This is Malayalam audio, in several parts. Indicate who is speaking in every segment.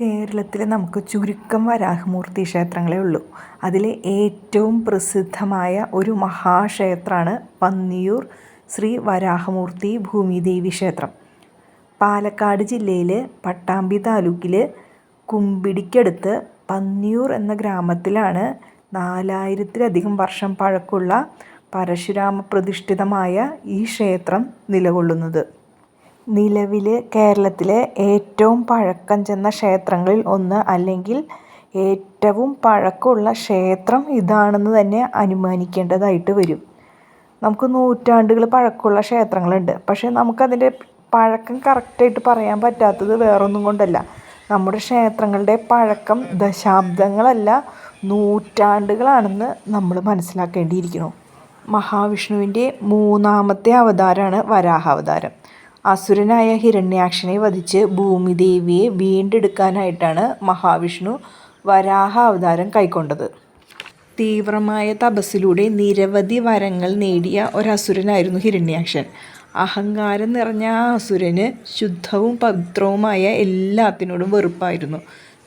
Speaker 1: കേരളത്തിൽ നമുക്ക് ചുരുക്കം വരാഹമൂർത്തി ക്ഷേത്രങ്ങളേ ഉള്ളൂ. അതിൽ ഏറ്റവും പ്രസിദ്ധമായ ഒരു മഹാക്ഷേത്രമാണ് പന്നിയൂർ ശ്രീ വരാഹമൂർത്തി ഭൂമിദേവി ക്ഷേത്രം. പാലക്കാട് ജില്ലയിൽ പട്ടാമ്പി താലൂക്കിൽ കുമ്പിടിക്കടുത്ത് പന്നിയൂർ എന്ന ഗ്രാമത്തിലാണ് നാലായിരത്തിലധികം വർഷം പഴക്കമുള്ള പരശുരാമ പ്രതിഷ്ഠിതമായ ഈ ക്ഷേത്രം നിലകൊള്ളുന്നത്. നിലവിൽ കേരളത്തിലെ ഏറ്റവും പഴക്കം ചെന്ന ക്ഷേത്രങ്ങളിൽ ഒന്ന് അല്ലെങ്കിൽ ഏറ്റവും പഴക്കമുള്ള ക്ഷേത്രം ഇതാണെന്ന് തന്നെ അനുമാനിക്കേണ്ടതായിട്ട് വരും. നമുക്ക് നൂറ്റാണ്ടുകൾ പഴക്കമുള്ള ക്ഷേത്രങ്ങളുണ്ട്. പക്ഷേ നമുക്കതിന്റെ പഴക്കം കറക്റ്റായിട്ട് പറയാൻ പറ്റാത്തത് വേറൊന്നും കൊണ്ടല്ല. നമ്മുടെ ക്ഷേത്രങ്ങളുടെ പഴക്കം ദശാബ്ദങ്ങളല്ല നൂറ്റാണ്ടുകളാണെന്ന് നമ്മൾ മനസ്സിലാക്കേണ്ടിയിരിക്കുന്നു. മഹാവിഷ്ണുവിന്റെ മൂന്നാമത്തെ അവതാരമാണ് വരാഹാവതാരം. അസുരനായ ഹിരണ്യാക്ഷനെ വധിച്ച് ഭൂമിദേവിയെ വീണ്ടെടുക്കാനായിട്ടാണ് മഹാവിഷ്ണു വരാഹ അവതാരം കൈക്കൊണ്ടത്. തീവ്രമായ തപസ്സിലൂടെ നിരവധി വരങ്ങൾ നേടിയ ഒരസുരനായിരുന്നു ഹിരണ്യാക്ഷൻ. അഹങ്കാരം നിറഞ്ഞ ആ അസുരന് ശുദ്ധവും പവിത്രവുമായ എല്ലാത്തിനോടും വെറുപ്പായിരുന്നു.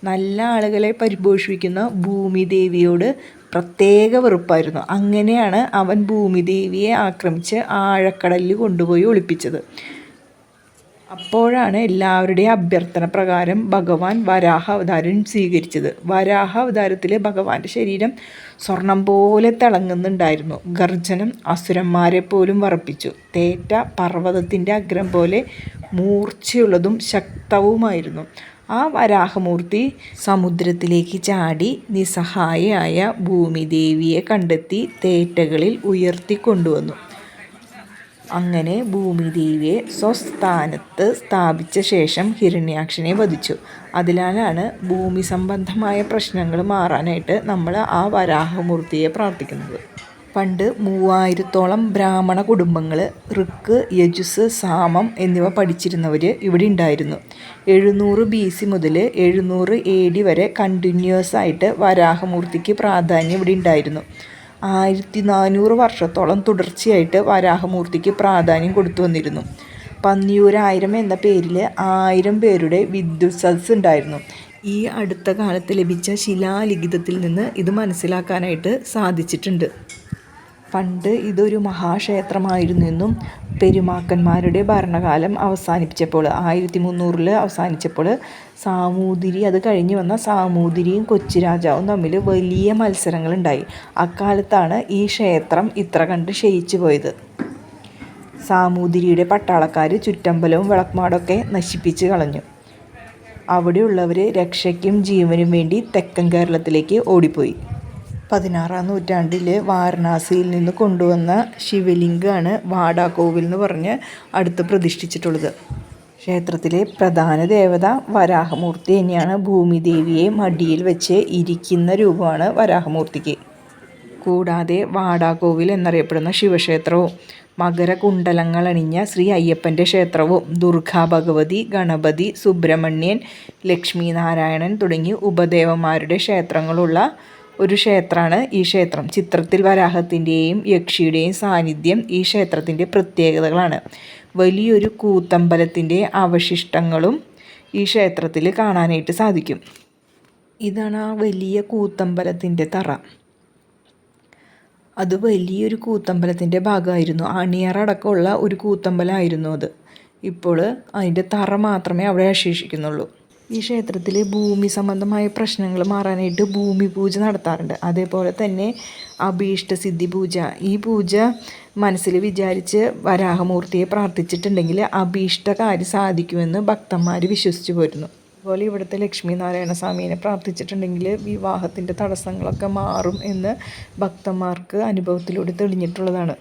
Speaker 1: നല്ല ആളുകളെ പരിപോഷിപ്പിക്കുന്ന ഭൂമിദേവിയോട് പ്രത്യേക വെറുപ്പായിരുന്നു. അങ്ങനെയാണ് അവൻ ഭൂമിദേവിയെ ആക്രമിച്ച് ആഴക്കടലിൽ കൊണ്ടുപോയി ഒളിപ്പിച്ചത്. അപ്പോഴാണ് എല്ലാവരുടെയും അഭ്യർത്ഥന പ്രകാരം ഭഗവാൻ വരാഹ അവതാരം സ്വീകരിച്ചത്. വരാഹ അവതാരത്തിൽ ഭഗവാന്റെ ശരീരം സ്വർണം പോലെ തിളങ്ങുന്നുണ്ടായിരുന്നു. ഗർജനം അസുരന്മാരെ പോലും വറപ്പിച്ചു. തേറ്റ പർവതത്തിന്റെ അഗ്രം പോലെ മൂർച്ചയുള്ളതും ശക്തവുമായിരുന്നു. ആ വരാഹമൂർത്തി സമുദ്രത്തിലേക്ക് ചാടി നിസ്സഹായയായ ഭൂമിദേവിയെ കണ്ടെത്തി തേറ്റകളിൽ ഉയർത്തിക്കൊണ്ടുവന്നു. അങ്ങനെ ഭൂമിദേവിയെ സ്വസ്ഥാനത്ത് സ്ഥാപിച്ച ശേഷം ഹിരണ്യാക്ഷനെ വധിച്ചു. അതിനാലാണ് ഭൂമി സംബന്ധമായ പ്രശ്നങ്ങൾ മാറാനായിട്ട് നമ്മൾ ആ വരാഹമൂർത്തിയെ പ്രാർത്ഥിക്കുന്നത്. പണ്ട് മൂവായിരത്തോളം ബ്രാഹ്മണ കുടുംബങ്ങൾ ഋക്ക് യജുസ് സാമം എന്നിവ പഠിച്ചിരുന്നവർ ഇവിടെ ഉണ്ടായിരുന്നു. എഴുന്നൂറ് ബി സി മുതൽ എഴുന്നൂറ് എ ഡി വരെ കണ്ടിന്യൂസ് ആയിട്ട് വരാഹമൂർത്തിക്ക് പ്രാധാന്യം ഇവിടെ ഉണ്ടായിരുന്നു. ആയിരത്തി നാനൂറ് വർഷത്തോളം തുടർച്ചയായിട്ട് വരാഹമൂർത്തിക്ക് പ്രാധാന്യം കൊടുത്തു വന്നിരുന്നു. പന്നിയൂരായിരം എന്ന പേരിൽ ആയിരം പേരുടെ വിദ്യുത് ഉണ്ടായിരുന്നു. ഈ അടുത്ത കാലത്ത് ലഭിച്ച ശിലാലിഖിതത്തിൽ നിന്ന് ഇത് മനസ്സിലാക്കാനായിട്ട് സാധിച്ചിട്ടുണ്ട്. പണ്ട് ഇതൊരു മഹാക്ഷേത്രമായിരുന്നു എന്നും പെരുമാക്കന്മാരുടെ ഭരണകാലം അവസാനിപ്പിച്ചപ്പോൾ ആയിരത്തി മുന്നൂറിൽ അവസാനിച്ചപ്പോൾ സാമൂതിരി അത് കഴിഞ്ഞ് വന്ന സാമൂതിരിയും കൊച്ചിരാജാവും തമ്മിൽ വലിയ മത്സരങ്ങളുണ്ടായി. അക്കാലത്താണ് ഈ ക്ഷേത്രം ഇത്ര കണ്ട് ക്ഷയിച്ചു പോയത്. സാമൂതിരിയുടെ പട്ടാളക്കാർ ചുറ്റമ്പലവും വിളക്കുമാടൊക്കെ നശിപ്പിച്ച് കളഞ്ഞു. അവിടെയുള്ളവർ രക്ഷയ്ക്കും ജീവനും വേണ്ടി തെക്കൻ കേരളത്തിലേക്ക് ഓടിപ്പോയി. പതിനാറാം നൂറ്റാണ്ടിൽ വാരണാസിയിൽ നിന്ന് കൊണ്ടുവന്ന ശിവലിംഗമാണ് വാടാകോവിൽ എന്ന് പറഞ്ഞ് അടുത്ത് പ്രതിഷ്ഠിച്ചിട്ടുള്ളത്. ക്ഷേത്രത്തിലെ പ്രധാന ദേവത വരാഹമൂർത്തി തന്നെയാണ്. ഭൂമിദേവിയെ മടിയിൽ വെച്ച് ഇരിക്കുന്ന രൂപമാണ് വരാഹമൂർത്തിക്ക്. കൂടാതെ വാടാകോവിൽ എന്നറിയപ്പെടുന്ന ശിവക്ഷേത്രവും മകരകുണ്ടലങ്ങൾ അണിഞ്ഞ ശ്രീ അയ്യപ്പന്റെ ക്ഷേത്രവും ദുർഗാ ഭഗവതി ഗണപതി സുബ്രഹ്മണ്യൻ ലക്ഷ്മി നാരായണൻ തുടങ്ങി ഉപദേവന്മാരുടെ ക്ഷേത്രങ്ങളുള്ള ഒരു ക്ഷേത്രമാണ് ഈ ക്ഷേത്രം. ചിത്രത്തിൽ വരാഹത്തിന്റെയും യക്ഷിയുടെയും സാന്നിധ്യം ഈ ക്ഷേത്രത്തിന്റെ പ്രത്യേകതകളാണ്. വലിയൊരു കൂത്തമ്പലത്തിന്റെ അവശിഷ്ടങ്ങളും ഈ ക്ഷേത്രത്തിൽ കാണാനായിട്ട് സാധിക്കും. ഇതാണ് ആ വലിയ കൂത്തമ്പലത്തിന്റെ തറ. അത് വലിയൊരു കൂത്തമ്പലത്തിന്റെ ഭാഗമായിരുന്നു. അണിയറടക്കമുള്ള ഒരു കൂത്തമ്പലമായിരുന്നു അത്. ഇപ്പോൾ അതിന്റെ തറ മാത്രമേ അവിടെ അവശേഷിക്കുന്നുള്ളൂ. ഈ ക്ഷേത്രത്തിൽ ഭൂമി സംബന്ധമായ പ്രശ്നങ്ങൾ മാറാനായിട്ട് ഭൂമി പൂജ നടത്താറുണ്ട്. അതേപോലെ തന്നെ അഭീഷ്ട സിദ്ധി പൂജ. ഈ പൂജ മനസ്സിൽ വിചാരിച്ച് വരാഹമൂർത്തിയെ പ്രാർത്ഥിച്ചിട്ടുണ്ടെങ്കിൽ അഭീഷ്ട സാധിക്കുമെന്ന് ഭക്തന്മാർ വിശ്വസിച്ചു പോരുന്നു. അതുപോലെ ഇവിടുത്തെ ലക്ഷ്മി നാരായണ സ്വാമീനെ പ്രാർത്ഥിച്ചിട്ടുണ്ടെങ്കിൽ വിവാഹത്തിന്റെ തടസ്സങ്ങളൊക്കെ മാറും എന്ന് ഭക്തന്മാർക്ക് അനുഭവത്തിലൂടെ തെളിഞ്ഞിട്ടുള്ളതാണ്.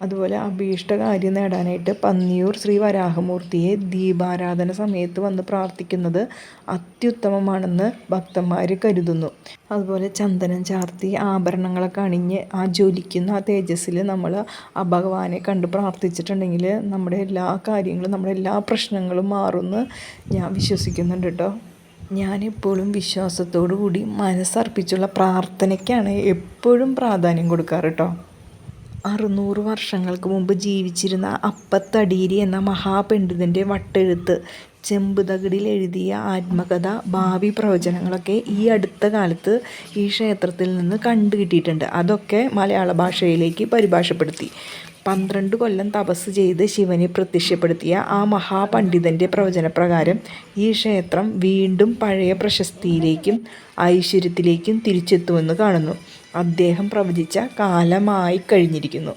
Speaker 1: അതുപോലെ അഭീഷ്ടകാര്യം നേടാനായിട്ട് പന്നിയൂർ ശ്രീ വരാഹമൂർത്തിയെ ദീപാരാധന സമയത്ത് വന്ന് പ്രാർത്ഥിക്കുന്നത് അത്യുത്തമമാണെന്ന് ഭക്തന്മാർ കരുതുന്നു. അതുപോലെ ചന്ദനം ചാർത്തി ആഭരണങ്ങളൊക്കെ അണിഞ്ഞ് ആ ജ്വലിക്കുന്ന ആ തേജസ്സിൽ നമ്മൾ ആ ഭഗവാനെ കണ്ട് പ്രാർത്ഥിച്ചിട്ടുണ്ടെങ്കിൽ നമ്മുടെ എല്ലാ കാര്യങ്ങളും നമ്മുടെ എല്ലാ പ്രശ്നങ്ങളും മാറുമെന്ന് ഞാൻ വിശ്വസിക്കുന്നുണ്ട് കേട്ടോ ഞാനെപ്പോഴും വിശ്വാസത്തോടു കൂടി മനസ്സർപ്പിച്ചുള്ള പ്രാർത്ഥനയ്ക്കാണ് എപ്പോഴും പ്രാധാന്യം കൊടുക്കാറ് കേട്ടോ അറുന്നൂറ് വർഷങ്ങൾക്ക് മുമ്പ് ജീവിച്ചിരുന്ന അപ്പത്തടീരി എന്ന മഹാപണ്ഡിതന്റെ വട്ടെഴുത്ത് ചെമ്പുതകിടിൽ എഴുതിയ ആത്മകഥ ഭാവി പ്രവചനങ്ങളൊക്കെ ഈ അടുത്ത കാലത്ത് ഈ ക്ഷേത്രത്തിൽ നിന്ന് കണ്ടുകിട്ടിയിട്ടുണ്ട് അതൊക്കെ മലയാള ഭാഷയിലേക്ക് പരിഭാഷപ്പെടുത്തി. പന്ത്രണ്ട് കൊല്ലം തപസ് ചെയ്ത് ശിവനെ പ്രത്യക്ഷപ്പെടുത്തിയ ആ മഹാപണ്ഡിതന്റെ പ്രവചനപ്രകാരം ഈ ക്ഷേത്രം വീണ്ടും പഴയ പ്രശസ്തിയിലേക്കും ഐശ്വര്യത്തിലേക്കും തിരിച്ചെത്തുമെന്ന് കാണുന്നു. അദ്ദേഹം പ്രവചിച്ച കാലമായി കഴിഞ്ഞിരിക്കുന്നു.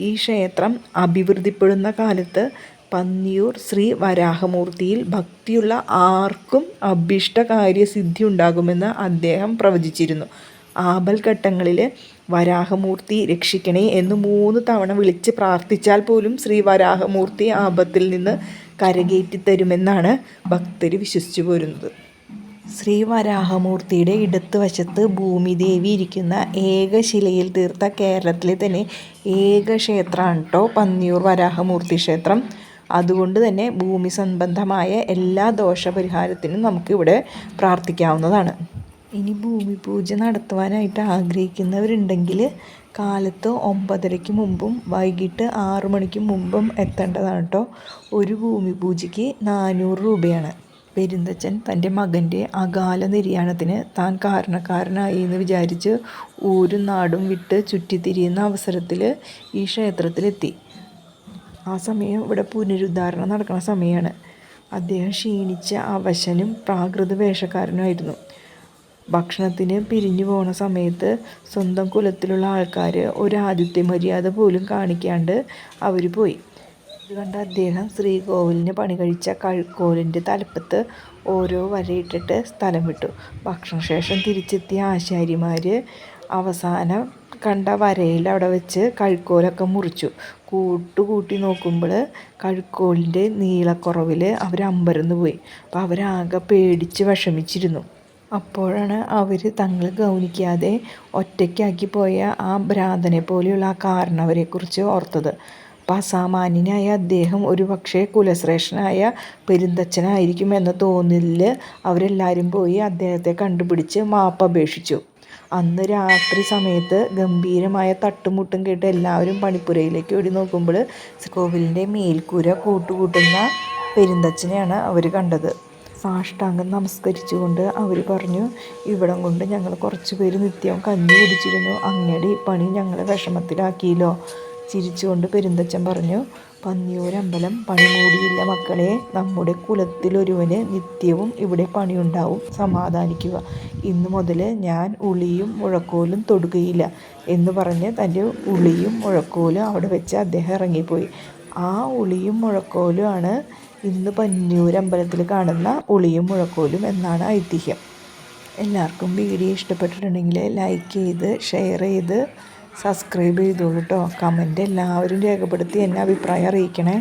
Speaker 1: ഈ ക്ഷേത്രം അഭിവൃദ്ധിപ്പെടുന്ന കാലത്ത് പന്നിയൂർ ശ്രീ വരാഹമൂർത്തിയിൽ ഭക്തിയുള്ള ആർക്കും അഭീഷ്ടകാര്യസിദ്ധി ഉണ്ടാകുമെന്ന് അദ്ദേഹം പ്രവചിച്ചിരുന്നു. ആപൽഘട്ടങ്ങളിൽ വരാഹമൂർത്തി രക്ഷിക്കണേ എന്ന് മൂന്ന് തവണ വിളിച്ച് പ്രാർത്ഥിച്ചാൽ പോലും ശ്രീ വരാഹമൂർത്തി ആപത്തിൽ നിന്ന് കരകയറ്റി തരുമെന്നാണ് ഭക്തർ വിശ്വസിച്ചു പോരുന്നത്. ശ്രീ വരാഹമൂർത്തിയുടെ ഇടത്ത് വശത്ത് ഭൂമിദേവി ഇരിക്കുന്ന ഏകശിലയിൽ തീർത്ത കേരളത്തിലെ തന്നെ ഏക ക്ഷേത്രമാണ് കേട്ടോ പന്നിയൂർ വരാഹമൂർത്തി ക്ഷേത്രം. അതുകൊണ്ട് തന്നെ ഭൂമി സംബന്ധമായ എല്ലാ ദോഷപരിഹാരത്തിനും നമുക്കിവിടെ പ്രാർത്ഥിക്കാവുന്നതാണ്. ഇനി ഭൂമി പൂജ നടത്തുവാനായിട്ട് ആഗ്രഹിക്കുന്നവരുണ്ടെങ്കിൽ കാലത്ത് ഒമ്പതരയ്ക്ക് മുമ്പും വൈകിട്ട് ആറു മണിക്ക് മുമ്പും എത്തേണ്ടതാണ് കേട്ടോ ഒരു ഭൂമി പൂജയ്ക്ക് നാനൂറ് രൂപയാണ്. പെരുന്തച്ചൻ തന്റെ മകന്റെ അകാല നിര്യാണത്തിന് താൻ കാരണക്കാരനായി എന്ന് വിചാരിച്ച് ഊരും നാടും വിട്ട് ചുറ്റിത്തിരിയുന്ന അവസരത്തിൽ ഈ ക്ഷേത്രത്തിലെത്തി. ആ സമയം ഇവിടെ പുനരുദ്ധാരണം നടക്കുന്ന സമയമാണ്. അദ്ദേഹം ക്ഷീണിച്ച അവശനും പ്രാകൃത വേഷക്കാരനുമായിരുന്നു. ഭക്ഷണത്തിന് പിരിഞ്ഞു പോകുന്ന സമയത്ത് സ്വന്തം കുലത്തിലുള്ള ആൾക്കാർ ഒരു ആദിത്യ മര്യാദ പോലും കാണിക്കാണ്ട് അവർ പോയി. ഇത് കണ്ട അദ്ദേഹം ശ്രീകോവിലിന് പണി കഴിച്ച കഴുക്കോലിന്റെ തലപ്പത്ത് ഓരോ വരയിട്ടിട്ട് സ്ഥലം വിട്ടു. ഭക്ഷണശേഷം തിരിച്ചെത്തിയ ആശാരിമാർ അവസാനം കണ്ട വരയിൽ അവിടെ വെച്ച് കഴുക്കോലൊക്കെ മുറിച്ചു. കൂട്ടുകൂട്ടി നോക്കുമ്പോൾ കഴുക്കോലിന്റെ നീളക്കുറവിൽ അവർ അമ്പരന്ന് പോയി. അപ്പോൾ അവരാകെ പേടിച്ച് വിഷമിച്ചിരുന്നു. അപ്പോഴാണ് അവർ തങ്ങൾ ഗൗനിക്കാതെ ഒറ്റയ്ക്കാക്കി പോയ ആ ഭ്രാന്തനെ പോലെയുള്ള ആ കാരണവരെക്കുറിച്ച് ഓർത്തത്. അപ്പം അസാമാന്യനായ അദ്ദേഹം ഒരു പക്ഷേ കുലശ്രേഷ്ഠനായ പെരുന്തച്ഛനായിരിക്കും എന്ന തോന്നലിൽ അവരെല്ലാവരും പോയി അദ്ദേഹത്തെ കണ്ടുപിടിച്ച് മാപ്പ് അപേക്ഷിച്ചു. അന്ന് രാത്രി സമയത്ത് ഗംഭീരമായ തട്ടുമുട്ടും കേട്ട് എല്ലാവരും പണിപ്പുരയിലേക്ക് ഓടി നോക്കുമ്പോൾ കോവിലിന്റെ മേൽക്കൂര കൂട്ടുകൂട്ടുന്ന പെരുന്തച്ഛനെയാണ് അവർ കണ്ടത്. സാഷ്ടാംഗം നമസ്കരിച്ചുകൊണ്ട് അവർ പറഞ്ഞു ഇവിടം കൊണ്ട് ഞങ്ങൾ കുറച്ച് പേര് നിത്യം കഞ്ഞി കുടിച്ചിരുന്നു. അങ്ങയുടെ ഈ പണി ഞങ്ങളെ വിഷമത്തിലാക്കിയല്ലോ. ചിരിച്ചുകൊണ്ട് പെരുന്തച്ചൻ പറഞ്ഞു പന്നിയൂരമ്പലം പണിമൂടിയില്ല മക്കളെ. നമ്മുടെ കുലത്തിലൊരുവന് നിത്യവും ഇവിടെ പണിയുണ്ടാവും. സമാധാനിക്കുക. ഇന്നു മുതൽ ഞാൻ ഉളിയും മുഴക്കോലും തൊടുകയില്ല എന്ന് പറഞ്ഞ് തന്റെ ഉളിയും മുഴക്കോലും അവിടെ വെച്ച് അദ്ദേഹം ഇറങ്ങിപ്പോയി. ആ ഉളിയും മുഴക്കോലും ആണ് ഇന്ന് പന്നിയൂരമ്പലത്തിൽ കാണുന്ന ഉളിയും മുഴക്കോലും എന്നാണ് ഐതിഹ്യം. എല്ലാവർക്കും വീഡിയോ ഇഷ്ടപ്പെട്ടിട്ടുണ്ടെങ്കിൽ ലൈക്ക് ചെയ്ത് ഷെയർ ചെയ്ത് സബ്സ്ക്രൈബ് ചെയ്തോളൂ കേട്ടോ കമന്റ് എല്ലാവരും രേഖപ്പെടുത്തി എന്നെ അഭിപ്രായം അറിയിക്കണേ.